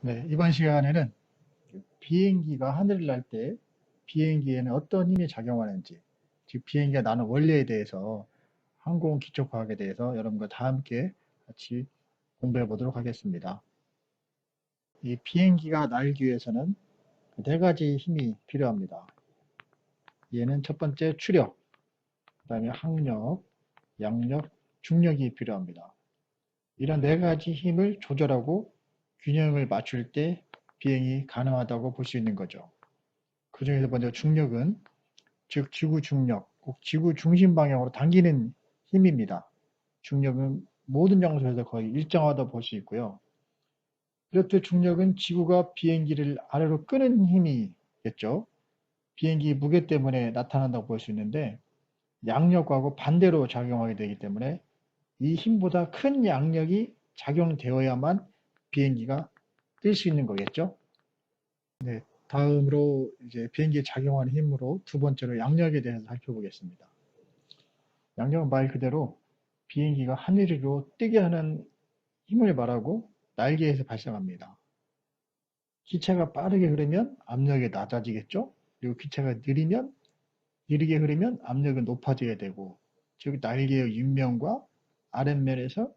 네, 이번 시간에는 비행기가 하늘을 날 때 비행기에는 어떤 힘이 작용하는지, 즉 비행기가 나는 원리에 대해서 항공 기초과학에 대해서 여러분과 다 함께 같이 공부해 보도록 하겠습니다. 이 비행기가 날기 위해서는 네 가지 힘이 필요합니다. 얘는 첫 번째 추력, 그 다음에 항력, 양력, 중력이 필요합니다. 이런 네 가지 힘을 조절하고 균형을 맞출 때 비행이 가능하다고 볼 수 있는 거죠. 그 중에서 먼저 중력은 즉 지구 중력, 꼭 지구 중심 방향으로 당기는 힘입니다. 중력은 모든 장소에서 거의 일정하다 볼 수 있고요. 이렇듯 중력은 지구가 비행기를 아래로 끄는 힘이겠죠. 비행기 무게 때문에 나타난다고 볼 수 있는데 양력하고 반대로 작용하게 되기 때문에 이 힘보다 큰 양력이 작용되어야만 비행기가 뜰 수 있는 거겠죠. 네, 다음으로 이제 비행기에 작용하는 힘으로 두 번째로 양력에 대해서 살펴보겠습니다. 양력은 말 그대로 비행기가 하늘 위로 뜨게 하는 힘을 말하고 날개에서 발생합니다. 기체가 빠르게 흐르면 압력이 낮아지겠죠? 그리고 기체가 느리면 느리게 흐르면 압력은 높아져야 되고 즉 날개의 윗면과 아랫면에서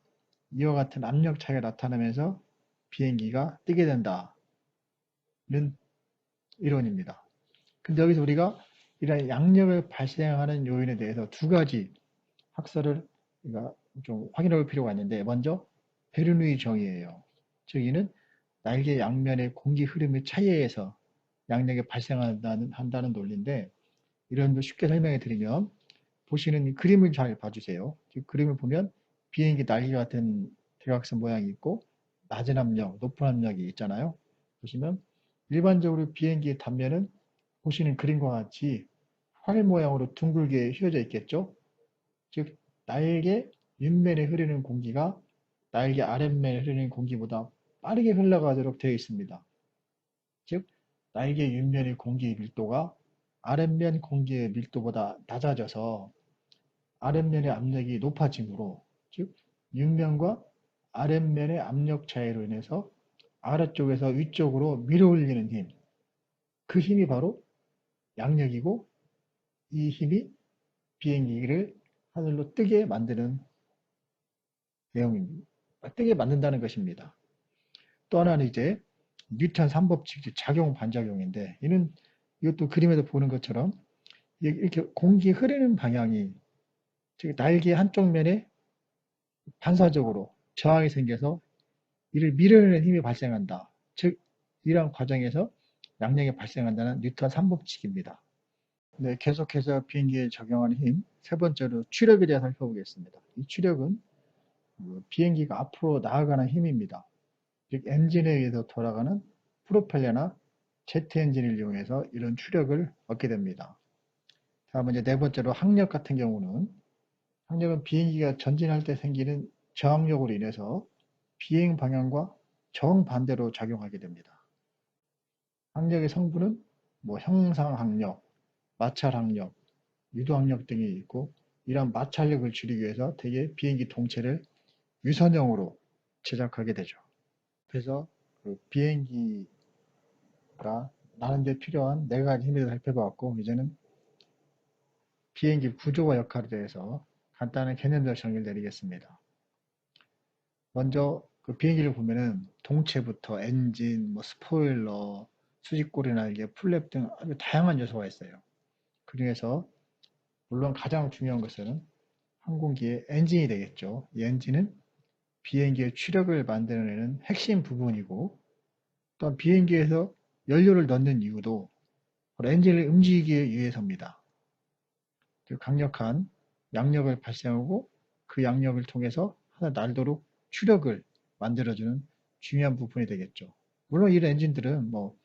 이와 같은 압력 차이가 나타나면서 비행기가 뜨게 된다는 이론입니다. 근데 여기서 우리가 이런 양력을 발생하는 요인에 대해서 두 가지 학설을 우리가 좀 확인해 볼 필요가 있는데 먼저 베르누이 정의예요. 즉 이는 날개 양면의 공기 흐름의 차이에 의해서 양력이 발생한다는 한다는 논리인데 이런 걸 쉽게 설명해 드리면 보시는 이 그림을 잘 봐주세요. 이 그림을 보면 비행기 날개 같은 대각선 모양이 있고 낮은 압력, 높은 압력이 있잖아요. 보시면 일반적으로 비행기의 단면은 보시는 그림과 같이 활 모양으로 둥글게 휘어져 있겠죠. 즉 날개 윗면에 흐르는 공기가 날개 아랫면에 흐르는 공기보다 빠르게 흘러가도록 되어 있습니다. 즉 날개 윗면의 공기의 밀도가 아랫면 공기의 밀도보다 낮아져서 아랫면의 압력이 높아지므로 즉 윗면과 아랫면의 압력 차이로 인해서 아래쪽에서 위쪽으로 밀어 올리는 힘. 그 힘이 바로 양력이고 이 힘이 비행기를 하늘로 뜨게 만드는 내용입니다. 뜨게 만든다는 것입니다. 또 하나는 이제 뉴턴 3법칙 작용 반작용인데 이는 이것도 그림에서 보는 것처럼 이렇게 공기 흐르는 방향이 즉 날개 한쪽 면에 반사적으로 저항이 생겨서 이를 밀어내는 힘이 발생한다. 즉 이러한 과정에서 양력이 발생한다는 뉴턴 3법칙입니다. 네, 계속해서 비행기에 적용하는 힘, 세 번째로 추력에 대해 살펴보겠습니다. 이 추력은 그 비행기가 앞으로 나아가는 힘입니다. 즉 엔진에 의해서 돌아가는 프로펠러나 제트 엔진을 이용해서 이런 추력을 얻게 됩니다. 다음은 이제 네 번째로 항력 같은 경우는 항력은 비행기가 전진할 때 생기는 저항력으로 인해서 비행 방향과 정반대로 작용하게 됩니다. 항력의 성분은 뭐 형상항력, 마찰항력, 유도항력 등이 있고 이러한 마찰력을 줄이기 위해서 대개 비행기 동체를 유선형으로 제작하게 되죠. 그래서 그 비행기가 나는 데 필요한 네 가지 힘을 살펴봤고 이제는 비행기 구조와 역할에 대해서 간단한 개념적 정의를 내리겠습니다. 먼저 그 비행기를 보면은 동체부터 엔진, 뭐 스포일러, 수직고리 날개, 플랩 등 아주 다양한 요소가 있어요. 그 중에서 물론 가장 중요한 것은 항공기의 엔진이 되겠죠. 이 엔진은 비행기의 추력을 만들어내는 핵심 부분이고 또한 비행기에서 연료를 넣는 이유도 엔진을 움직이기 위해서입니다. 강력한 양력을 발생하고 그 양력을 통해서 하나 날도록 추력을 만들어주는 중요한 부분이 되겠죠. 물론 이런 엔진들은 뭐,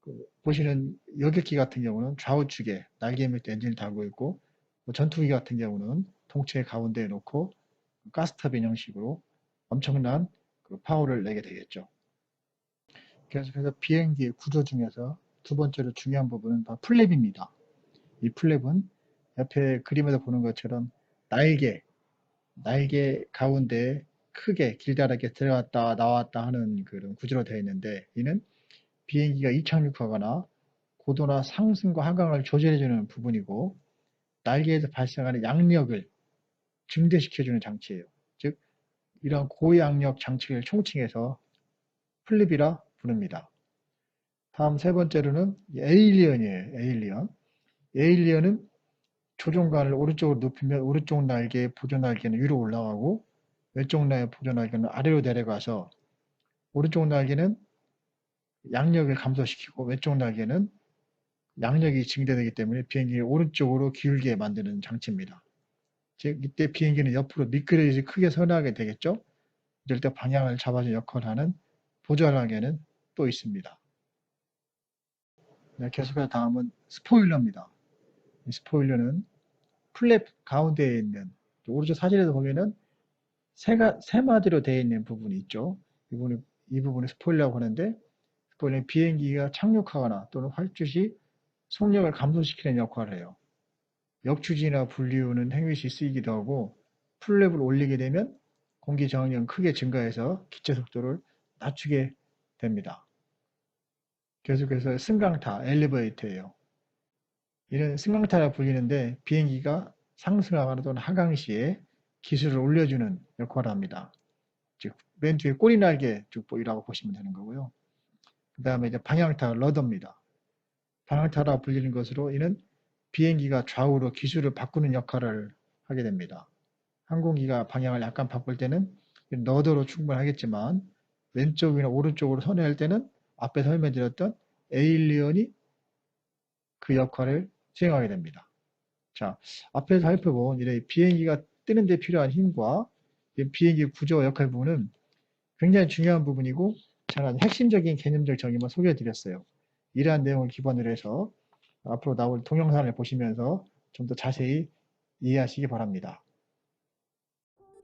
그 보시는 여객기 같은 경우는 좌우측에 날개 밑에 엔진을 달고 있고, 뭐 전투기 같은 경우는 통체 가운데에 놓고 가스터빈 형식으로 엄청난 그 파워를 내게 되겠죠. 계속해서 비행기 구조 중에서 두 번째로 중요한 부분은 바로 플랩입니다. 이 플랩은 옆에 그림에서 보는 것처럼 날개, 날개 가운데 크게 길다랗게 들어갔다 나왔다 하는 그런 구조로 되어 있는데 이는 비행기가 이착륙하거나 고도나 상승과 하강을 조절해주는 부분이고 날개에서 발생하는 양력을 증대시켜주는 장치예요. 즉 이러한 고양력 장치를 총칭해서 플립이라 부릅니다. 다음 세 번째로는 에일리언이에요. 에일리언. 에일리언은 조종관을 오른쪽으로 높이면 오른쪽 날개 보조 날개는 위로 올라가고 왼쪽 날개 보조 날개는 아래로 내려가서 오른쪽 날개는 양력을 감소시키고 왼쪽 날개는 양력이 증대되기 때문에 비행기를 오른쪽으로 기울게 만드는 장치입니다. 즉 이때 비행기는 옆으로 미끄러지지 크게 선하게 되겠죠. 이럴 때 방향을 잡아주는 역할을 하는 보조 날개는 또 있습니다. 네, 계속해서 다음은 스포일러입니다. 이 스포일러는 플랩 가운데에 있는 오른쪽 사진에서 보면은 세가 세 마디로 되어 있는 부분이 있죠. 이 부분이 이 부분을 스포일러라고 하는데 스포일러는 비행기가 착륙하거나 또는 활주시 속력을 감소시키는 역할을 해요. 역추진이나 분리우는 행위시 쓰이기도 하고 플랩을 올리게 되면 공기 저항력은 크게 증가해서 기체 속도를 낮추게 됩니다. 계속해서 승강타, 엘리베이터예요. 이런 승강타라 불리는데 비행기가 상승하거나 또는 하강 시에 기술을 올려주는 역할을 합니다. 즉, 맨 뒤에 꼬리 날개 죽보이라고 보시면 되는 거고요. 그 다음에 이제 방향타, 러더입니다. 방향타라 불리는 것으로 이는 비행기가 좌우로 기술을 바꾸는 역할을 하게 됩니다. 항공기가 방향을 약간 바꿀 때는 러더로 충분하겠지만 왼쪽이나 오른쪽으로 선회할 때는 앞에 설명드렸던 에일리언이 그 역할을 수행하게 됩니다. 자, 앞에서 살펴본 이래 비행기가 뜨는 데 필요한 힘과 비행기 구조와 역할 부분은 굉장히 중요한 부분이고 제가 핵심적인 개념적 정의만 소개해 드렸어요. 이러한 내용을 기반으로 해서 앞으로 나올 동영상을 보시면서 좀 더 자세히 이해하시기 바랍니다.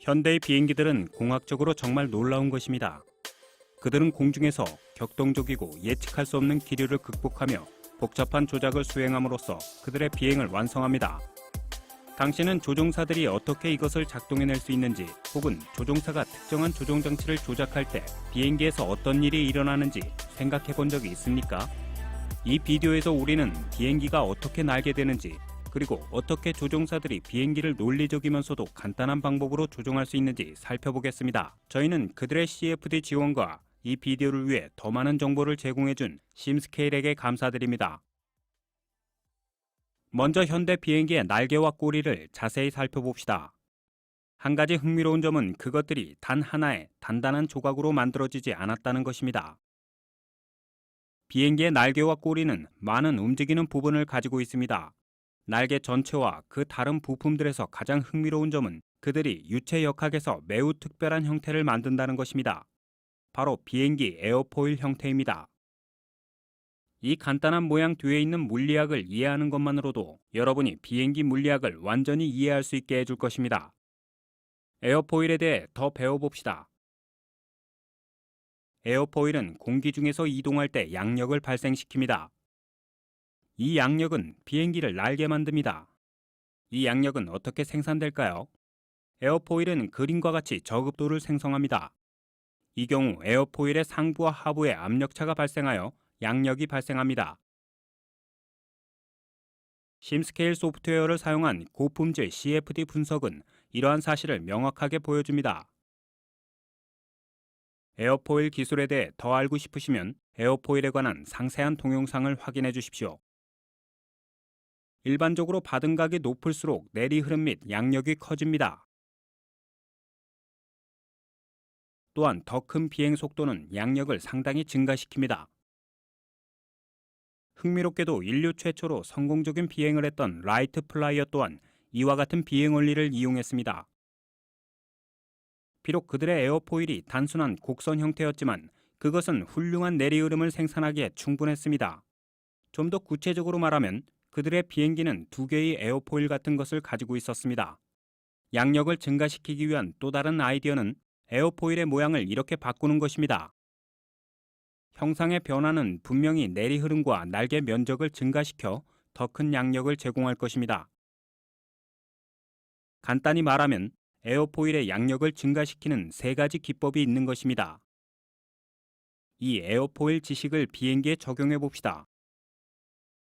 현대의 비행기들은 공학적으로 정말 놀라운 것입니다. 그들은 공중에서 격동적이고 예측할 수 없는 기류를 극복하며 복잡한 조작을 수행함으로써 그들의 비행을 완성합니다. 당신은 조종사들이 어떻게 이것을 작동해낼 수 있는지 혹은 조종사가 특정한 조종 장치를 조작할 때 비행기에서 어떤 일이 일어나는지 생각해 본 적이 있습니까? 이 비디오에서 우리는 비행기가 어떻게 날게 되는지 그리고 어떻게 조종사들이 비행기를 논리적이면서도 간단한 방법으로 조종할 수 있는지 살펴보겠습니다. 저희는 그들의 CFD 지원과 이 비디오를 위해 더 많은 정보를 제공해준 심스케일에게 감사드립니다. 먼저 현대 비행기의 날개와 꼬리를 자세히 살펴봅시다. 한 가지 흥미로운 점은 그것들이 단 하나의 단단한 조각으로 만들어지지 않았다는 것입니다. 비행기의 날개와 꼬리는 많은 움직이는 부분을 가지고 있습니다. 날개 전체와 그 다른 부품들에서 가장 흥미로운 점은 그들이 유체 역학에서 매우 특별한 형태를 만든다는 것입니다. 바로 비행기 에어포일 형태입니다. 이 간단한 모양 뒤에 있는 물리학을 이해하는 것만으로도 여러분이 비행기 물리학을 완전히 이해할 수 있게 해줄 것입니다. 에어포일에 대해 더 배워봅시다. 에어포일은 공기 중에서 이동할 때 양력을 발생시킵니다. 이 양력은 비행기를 날게 만듭니다. 이 양력은 어떻게 생산될까요? 에어포일은 그림과 같이 저급도를 생성합니다. 이 경우 에어포일의 상부와 하부에 압력차가 발생하여 양력이 발생합니다. 심스케일 소프트웨어를 사용한 고품질 CFD 분석은 이러한 사실을 명확하게 보여줍니다. 에어포일 기술에 대해 더 알고 싶으시면 에어포일에 관한 상세한 동영상을 확인해 주십시오. 일반적으로 받음각이 높을수록 내리 흐름 및 양력이 커집니다. 또한 더 큰 비행 속도는 양력을 상당히 증가시킵니다. 흥미롭게도 인류 최초로 성공적인 비행을 했던 라이트 플라이어 또한 이와 같은 비행 원리를 이용했습니다. 비록 그들의 에어포일이 단순한 곡선 형태였지만 그것은 훌륭한 내리흐름을 생산하기에 충분했습니다. 좀 더 구체적으로 말하면 그들의 비행기는 두 개의 에어포일 같은 것을 가지고 있었습니다. 양력을 증가시키기 위한 또 다른 아이디어는 에어포일의 모양을 이렇게 바꾸는 것입니다. 형상의 변화는 분명히 내리 흐름과 날개 면적을 증가시켜 더 큰 양력을 제공할 것입니다. 간단히 말하면 에어포일의 양력을 증가시키는 세 가지 기법이 있는 것입니다. 이 에어포일 지식을 비행기에 적용해 봅시다.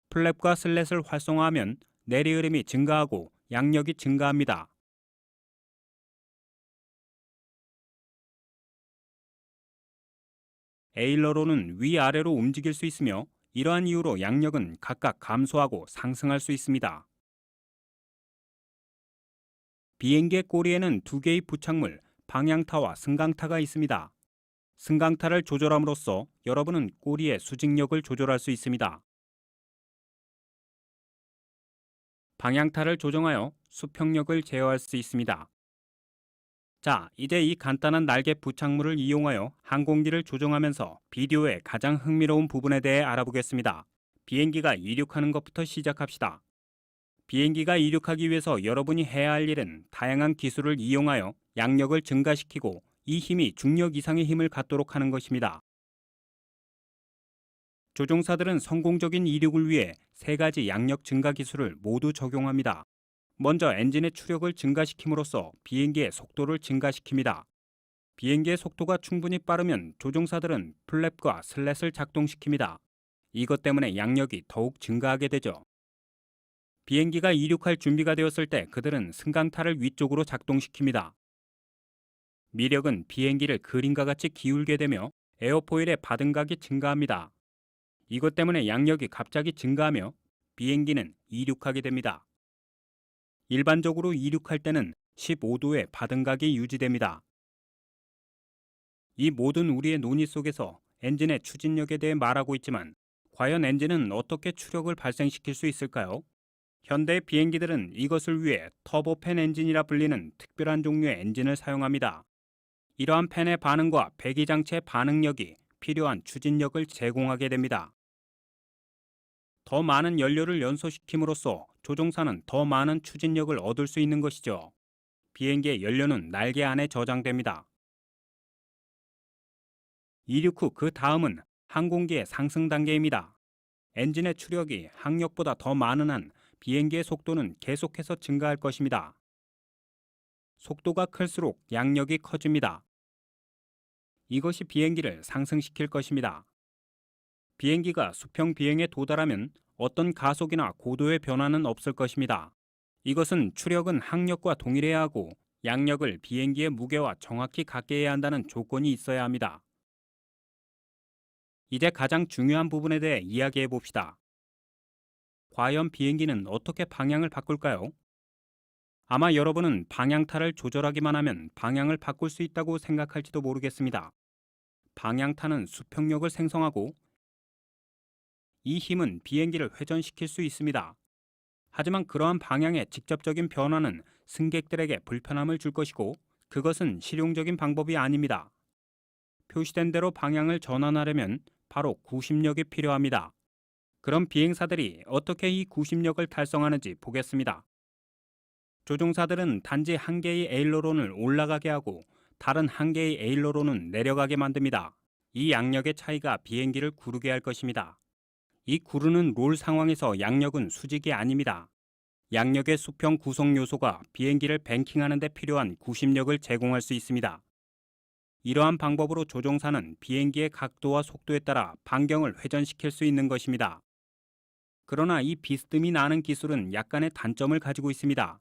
플랩과 슬렛을 활성화하면 내리흐름이 증가하고 양력이 증가합니다. 에일러론은 위아래로 움직일 수 있으며 이러한 이유로 양력은 각각 감소하고 상승할 수 있습니다. 비행기의 꼬리에는 두 개의 부착물, 방향타와 승강타가 있습니다. 승강타를 조절함으로써 여러분은 꼬리의 수직력을 조절할 수 있습니다. 방향타를 조정하여 수평력을 제어할 수 있습니다. 자, 이제 이 간단한 날개 부착물을 이용하여 항공기를 조종하면서 비디오의 가장 흥미로운 부분에 대해 알아보겠습니다. 비행기가 이륙하는 것부터 시작합시다. 비행기가 이륙하기 위해서 여러분이 해야 할 일은 다양한 기술을 이용하여 양력을 증가시키고 이 힘이 중력 이상의 힘을 갖도록 하는 것입니다. 조종사들은 성공적인 이륙을 위해 세 가지 양력 증가 기술을 모두 적용합니다. 먼저 엔진의 추력을 증가시킴으로써 비행기의 속도를 증가시킵니다. 비행기의 속도가 충분히 빠르면 조종사들은 플랩과 슬렛을 작동시킵니다. 이것 때문에 양력이 더욱 증가하게 되죠. 비행기가 이륙할 준비가 되었을 때 그들은 승강타를 위쪽으로 작동시킵니다. 미력은 비행기를 그림과 같이 기울게 되며 에어포일의 바등각이 증가합니다. 이것 때문에 양력이 갑자기 증가하며 비행기는 이륙하게 됩니다. 일반적으로 이륙할 때는 15도의 바등각이 유지됩니다. 이 모든 우리의 논의 속에서 엔진의 추진력에 대해 말하고 있지만 과연 엔진은 어떻게 추력을 발생시킬 수 있을까요? 현대 비행기들은 이것을 위해 터보팬 엔진이라 불리는 특별한 종류의 엔진을 사용합니다. 이러한 팬의 반응과 배기 장치의 반응력이 필요한 추진력을 제공하게 됩니다. 더 많은 연료를 연소시킴으로써 조종사는 더 많은 추진력을 얻을 수 있는 것이죠. 비행기의 연료는 날개 안에 저장됩니다. 이륙 후 그 다음은 항공기의 상승 단계입니다. 엔진의 추력이 항력보다 더 많은 한 비행기의 속도는 계속해서 증가할 것입니다. 속도가 클수록 양력이 커집니다. 이것이 비행기를 상승시킬 것입니다. 비행기가 수평 비행에 도달하면 어떤 가속이나 고도의 변화는 없을 것입니다. 이것은 추력은 항력과 동일해야 하고 양력을 비행기의 무게와 정확히 같게 해야 한다는 조건이 있어야 합니다. 이제 가장 중요한 부분에 대해 이야기해 봅시다. 과연 비행기는 어떻게 방향을 바꿀까요? 아마 여러분은 방향타를 조절하기만 하면 방향을 바꿀 수 있다고 생각할지도 모르겠습니다. 방향타는 수평력을 생성하고 이 힘은 비행기를 회전시킬 수 있습니다. 하지만 그러한 방향의 직접적인 변화는 승객들에게 불편함을 줄 것이고 그것은 실용적인 방법이 아닙니다. 표시된 대로 방향을 전환하려면 바로 구심력이 필요합니다. 그럼 비행사들이 어떻게 이 구심력을 달성하는지 보겠습니다. 조종사들은 단지 한 개의 에일러론을 올라가게 하고 다른 한 개의 에일러론은 내려가게 만듭니다. 이 양력의 차이가 비행기를 구르게 할 것입니다. 이 구르는 롤 상황에서 양력은 수직이 아닙니다. 양력의 수평 구성 요소가 비행기를 뱅킹하는 데 필요한 구심력을 제공할 수 있습니다. 이러한 방법으로 조종사는 비행기의 각도와 속도에 따라 반경을 회전시킬 수 있는 것입니다. 그러나 이 비스듬히 나는 기술은 약간의 단점을 가지고 있습니다.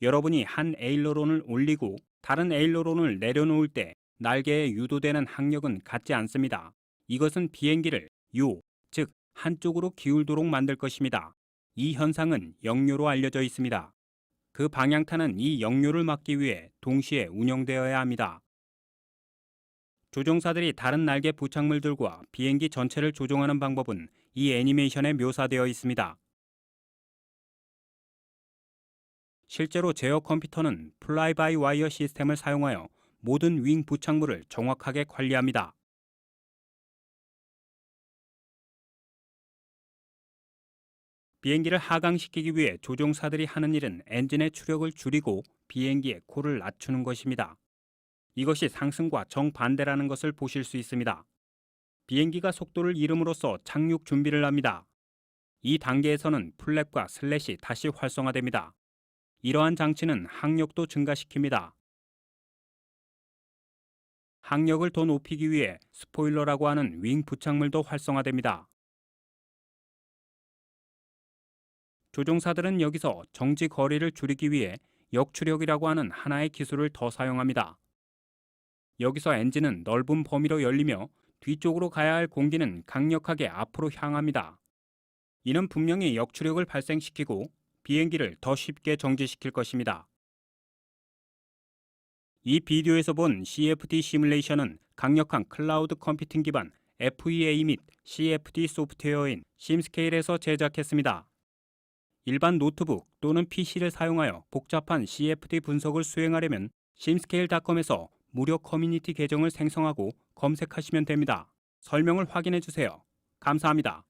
여러분이 한 에일러론을 올리고 다른 에일러론을 내려놓을 때 날개에 유도되는 항력은 같지 않습니다. 이것은 비행기를 요, 즉 한쪽으로 기울도록 만들 것입니다. 이 현상은 역료로 알려져 있습니다. 그 방향타는 이 역료를 막기 위해 동시에 운영되어야 합니다. 조종사들이 다른 날개 부착물들과 비행기 전체를 조종하는 방법은 이 애니메이션에 묘사되어 있습니다. 실제로 제어 컴퓨터는 플라이 바이 와이어 시스템을 사용하여 모든 윙 부착물을 정확하게 관리합니다. 비행기를 하강시키기 위해 조종사들이 하는 일은 엔진의 추력을 줄이고 비행기의 코를 낮추는 것입니다. 이것이 상승과 정반대라는 것을 보실 수 있습니다. 비행기가 속도를 잃음으로써 착륙 준비를 합니다. 이 단계에서는 플랩과 슬랫이 다시 활성화됩니다. 이러한 장치는 항력도 증가시킵니다. 항력을 더 높이기 위해 스포일러라고 하는 윙 부착물도 활성화됩니다. 조종사들은 여기서 정지 거리를 줄이기 위해 역추력이라고 하는 하나의 기술을 더 사용합니다. 여기서 엔진은 넓은 범위로 열리며 뒤쪽으로 가야 할 공기는 강력하게 앞으로 향합니다. 이는 분명히 역추력을 발생시키고 비행기를 더 쉽게 정지시킬 것입니다. 이 비디오에서 본 CFD 시뮬레이션은 강력한 클라우드 컴퓨팅 기반 FEA 및 CFD 소프트웨어인 심스케일에서 제작했습니다. 일반 노트북 또는 PC를 사용하여 복잡한 CFD 분석을 수행하려면 심스케일닷컴에서 무료 커뮤니티 계정을 생성하고 검색하시면 됩니다. 설명을 확인해 주세요. 감사합니다.